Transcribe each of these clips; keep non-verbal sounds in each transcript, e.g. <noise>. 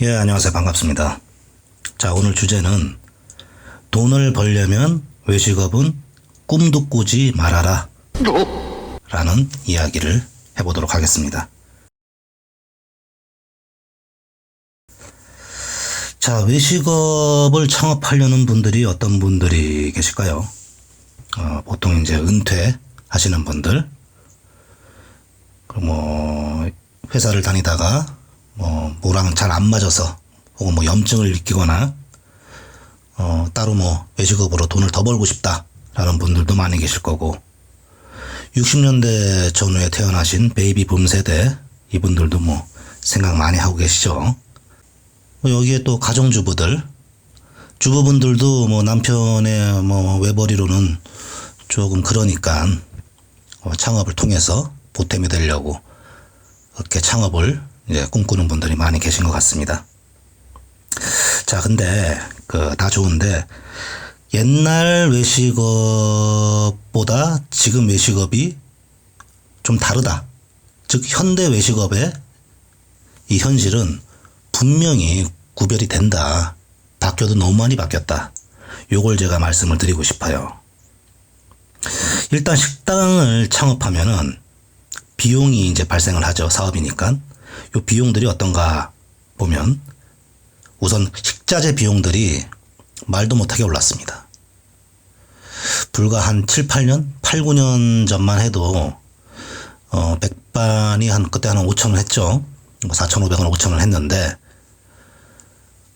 예, 안녕하세요. 반갑습니다. 자, 오늘 주제는 돈을 벌려면 외식업은 꿈도 꾸지 말아라. 라는 이야기를 해보도록 하겠습니다. 자, 외식업을 창업하려는 분들이 어떤 분들이 계실까요? 어, 보통 이제 은퇴하시는 분들, 그리고 뭐, 회사를 다니다가 뭐, 뭐랑 잘 안 맞아서, 혹은 뭐 염증을 일으키거나, 어, 따로 뭐 외식업으로 돈을 더 벌고 싶다라는 분들도 많이 계실 거고, 60년대 전후에 태어나신 베이비 붐 세대, 이분들도 뭐 생각 많이 하고 계시죠. 뭐 여기에 또 가정주부들, 주부분들도 뭐 남편의 뭐 외벌이로는 조금 그러니까 어, 창업을 통해서 보탬이 되려고 그렇게 창업을 이제 꿈꾸는 분들이 많이 계신 것 같습니다. 자, 근데 그 다 좋은데 옛날 외식업보다 지금 외식업이 좀 다르다. 즉 현대 외식업의 이 현실은 분명히 구별이 된다. 바뀌어도 너무 많이 바뀌었다. 요걸 제가 말씀을 드리고 싶어요. 일단 식당을 창업하면은 비용이 이제 발생을 하죠. 사업이니까. 요 비용들이 어떤가 보면 우선 식자재 비용들이 말도 못하게 올랐습니다. 불과 한 7, 8년, 8, 9년 전만 해도 어, 백반이 한 그때 한 5천 원 했죠. 4,500원, 뭐 5천 원 했는데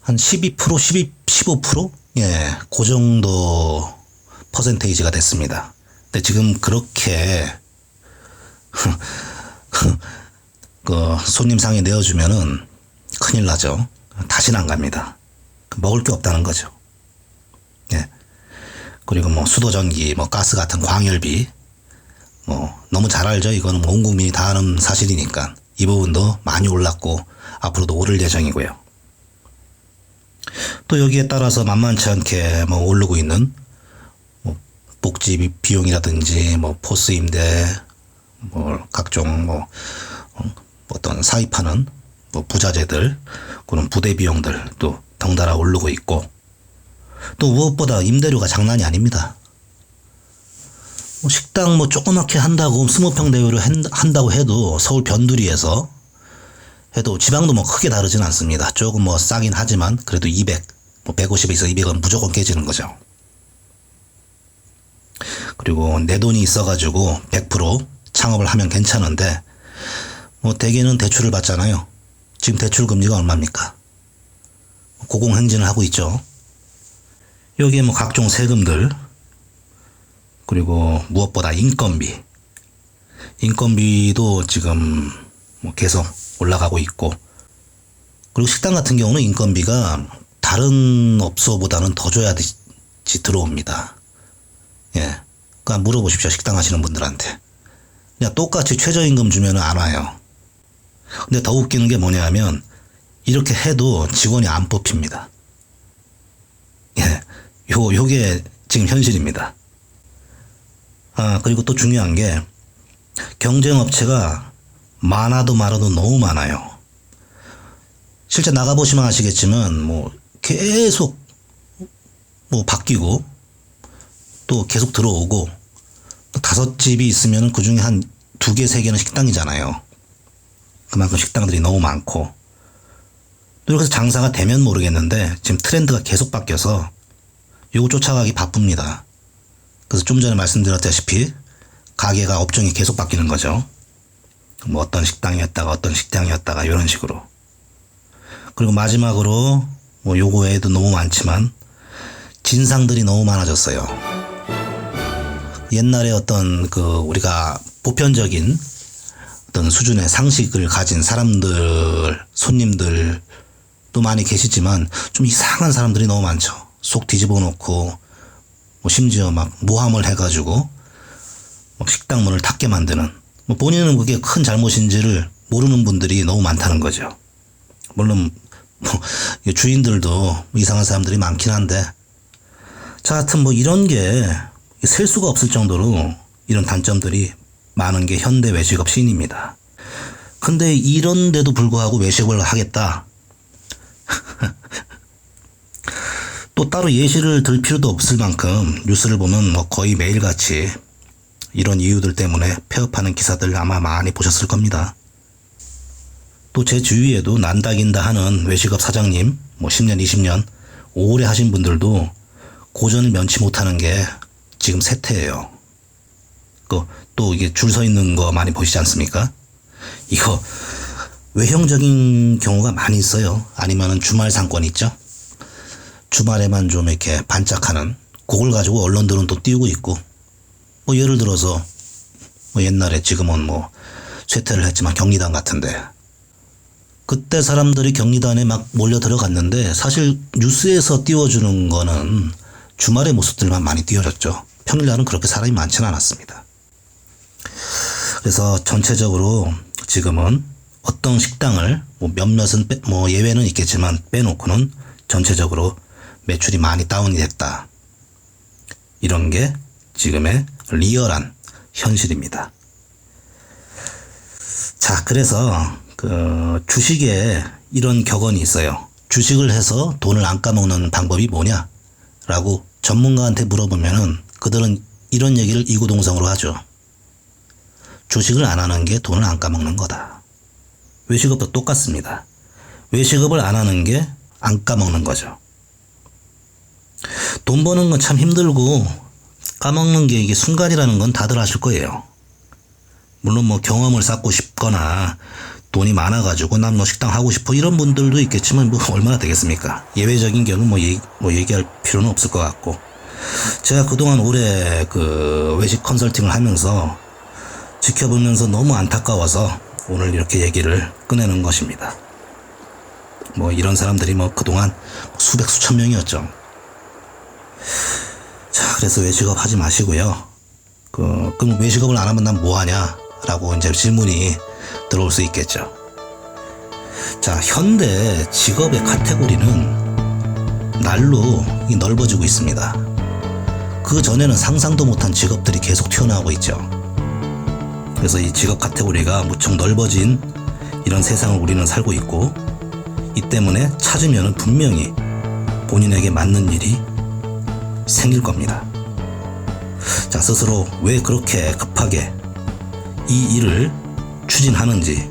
한 12%, 12, 15%? 예, 그 정도 퍼센테이지가 됐습니다. 근데 지금 그렇게 <laughs> 그 손님상에 내어주면은 큰일 나죠. 다시는 안 갑니다. 먹을 게 없다는 거죠. 예. 그리고 뭐 수도전기, 뭐 가스 같은 광열비, 뭐 너무 잘 알죠. 이거는 뭐온 국민이 다 아는 사실이니까 이 부분도 많이 올랐고 앞으로도 오를 예정이고요. 또 여기에 따라서 만만치 않게 뭐 오르고 있는 뭐 복지 비용이라든지 뭐 포스 임대, 뭐 각종 뭐 어, 어떤 사입하는 뭐 부자재들 그런 부대 비용들 또 덩달아 오르고 있고 또 무엇보다 임대료가 장난이 아닙니다. 뭐 식당 뭐 조그맣게 한다고 스무 평 대우를 한다고 해도 서울 변두리에서 해도 지방도 뭐 크게 다르진 않습니다. 조금 뭐 싸긴 하지만 그래도 200, 뭐 150에서 200은 무조건 깨지는 거죠. 그리고 내 돈이 있어가지고 100% 창업을 하면 괜찮은데 뭐 대개는 대출을 받잖아요. 지금 대출 금리가 얼마입니까? 고공행진을 하고 있죠. 여기에 뭐 각종 세금들 그리고 무엇보다 인건비 인건비도 지금 뭐 계속 올라가고 있고 그리고 식당 같은 경우는 인건비가 다른 업소보다는 더 줘야 지 들어옵니다. 예. 그러니까 물어보십시오. 식당 하시는 분들한테. 그냥 똑같이 최저임금 주면 안 와요. 근데 더 웃기는 게 뭐냐면 이렇게 해도 직원이 안 뽑힙니다. 예. 요, 요게 지금 현실입니다. 아, 그리고 또 중요한 게 경쟁업체가 많아도 말아도 너무 많아요. 실제 나가보시면 아시겠지만 뭐 계속 뭐 바뀌고 또 계속 들어오고 다섯 집이 있으면 그 중에 한 두 개, 세 개는 식당이잖아요. 그만큼 식당들이 너무 많고 그래서 장사가 되면 모르겠는데 지금 트렌드가 계속 바뀌어서 요거 쫓아가기 바쁩니다. 그래서 좀 전에 말씀드렸다시피 가게가 업종이 계속 바뀌는 거죠. 뭐 어떤 식당이었다가 어떤 식당이었다가 이런 식으로. 그리고 마지막으로 뭐 요거 외에도 너무 많지만 진상들이 너무 많아졌어요. 옛날에 어떤 그 우리가 보편적인 어떤 수준의 상식을 가진 사람들, 손님들도 많이 계시지만 좀 이상한 사람들이 너무 많죠. 속 뒤집어 놓고 뭐 심지어 막 모함을 해가지고 막 식당 문을 닫게 만드는 뭐 본인은 그게 큰 잘못인지를 모르는 분들이 너무 많다는 거죠. 물론 뭐 주인들도 이상한 사람들이 많긴 한데 자 하여튼 뭐 이런 게 셀 수가 없을 정도로 이런 단점들이 많은 게 현대 외식업 시인입니다. 근데 이런데도 불구하고 외식을 하겠다. <laughs> 또 따로 예시를 들 필요도 없을 만큼 뉴스를 보면 뭐 거의 매일같이 이런 이유들 때문에 폐업하는 기사들 아마 많이 보셨을 겁니다. 또 제 주위에도 난다긴다 하는 외식업 사장님, 뭐 10년, 20년 오래 하신 분들도 고전을 면치 못하는 게 지금 세태예요. 그, 또 이게 줄 서 있는 거 많이 보시지 않습니까? 이거 외형적인 경우가 많이 있어요. 아니면은 주말 상권 있죠? 주말에만 좀 이렇게 반짝하는 그걸 가지고 언론들은 또 띄우고 있고 뭐 예를 들어서 뭐 옛날에 지금은 뭐 쇠퇴를 했지만 경리단 같은데 그때 사람들이 경리단에 막 몰려 들어갔는데 사실 뉴스에서 띄워주는 거는 주말의 모습들만 많이 띄워졌죠. 평일날은 그렇게 사람이 많지는 않았습니다. 그래서 전체적으로 지금은 어떤 식당을 뭐 몇몇은 빼, 뭐 예외는 있겠지만 빼놓고는 전체적으로 매출이 많이 다운이 됐다. 이런 게 지금의 리얼한 현실입니다. 자, 그래서 그 주식에 이런 격언이 있어요. 주식을 해서 돈을 안 까먹는 방법이 뭐냐? 라고 전문가한테 물어보면은 그들은 이런 얘기를 이구동성으로 하죠. 주식을 안 하는 게 돈을 안 까먹는 거다. 외식업도 똑같습니다. 외식업을 안 하는 게 안 까먹는 거죠. 돈 버는 건 참 힘들고 까먹는 게 이게 순간이라는 건 다들 아실 거예요. 물론 뭐 경험을 쌓고 싶거나 돈이 많아가지고 난 뭐 식당 하고 싶어 이런 분들도 있겠지만 뭐 얼마나 되겠습니까? 예외적인 경우 뭐, 얘기, 뭐 얘기할 필요는 없을 것 같고 제가 그동안 오래 그 외식 컨설팅을 하면서 지켜보면서 너무 안타까워서 오늘 이렇게 얘기를 꺼내는 것입니다. 뭐 이런 사람들이 뭐 그동안 수백 수천 명이었죠. 자, 그래서 외식업 하지 마시고요. 그, 그럼 외식업을 안 하면 난 뭐 하냐? 라고 이제 질문이 들어올 수 있겠죠. 자, 현대 직업의 카테고리는 날로 이 넓어지고 있습니다. 그 전에는 상상도 못한 직업들이 계속 튀어나오고 있죠. 그래서 이 직업 카테고리가 무척 넓어진 이런 세상을 우리는 살고 있고, 이 때문에 찾으면 분명히 본인에게 맞는 일이 생길 겁니다. 자, 스스로 왜 그렇게 급하게 이 일을 추진하는지,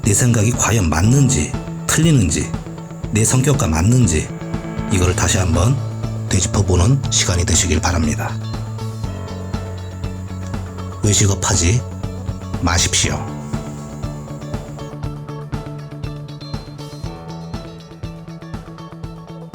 내 생각이 과연 맞는지, 틀리는지, 내 성격과 맞는지, 이거를 다시 한번 되짚어보는 시간이 되시길 바랍니다. 외식업 하지 마십시오.